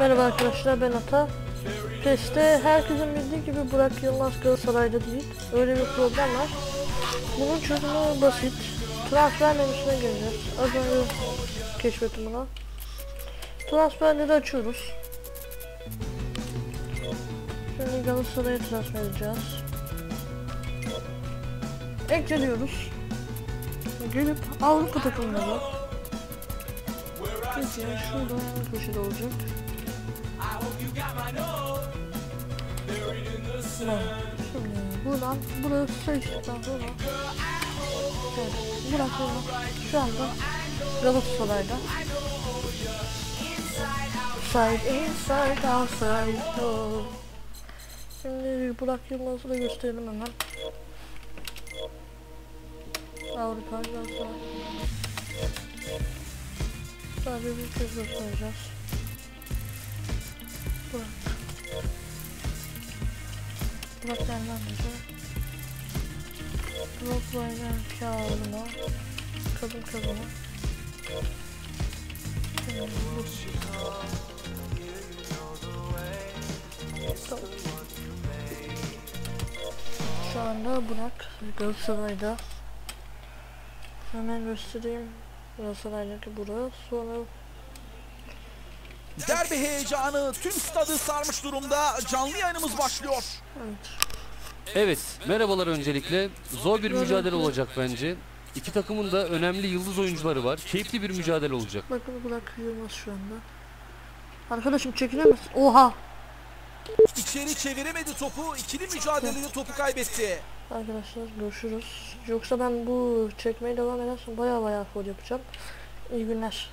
Merhaba arkadaşlar ben Ata. PES'te herkesin bildiği gibi Burak Yılmaz Galatasaray'da değil. Öyle bir problem var. Bunun çözümü basit. Transfer menüsüne gireceğiz. Az önce keşfettim bunu. Transferleri açıyoruz. Şimdi Galatasaray'a transfer edeceğiz. Ekleniyoruz. Gelip Avrupa takımları. Peki şurada köşede olacak. Tamam. Şimdi buradan burası seçtikten sonra evet, Yılmaz şu anda Galatasaray'da Side inside outside oh. Şimdi Burak Yılmaz'ı da gösterelim hemen Avrupa Galatasaray Sadece bir kez göstereceğiz Burak Burak Fernandez'e Rottweiler kağıdına Kadın kadına. Şimdi bu- Tamam. Şu anda Burak Galatasaray'da. Hemen göstereyim Galatasaray'daki Burak sonra Derbi heyecanı tüm stadı sarmış durumda. Canlı yayınımız başlıyor. evet Evet, merhabalar öncelikle. Zor bir mücadele olacak bence. İki takımın da önemli yıldız oyuncuları var. Keyifli bir mücadele olacak. Bakın Burak Yılmaz şu anda Arkadaşım çekilir misin? Oha! İçeri çeviremedi topu. İkili mücadelede topu kaybetti. Arkadaşlar görüşürüz. Yoksa ben bu çekmeye devam edersem baya baya foul yapacağım. İyi günler.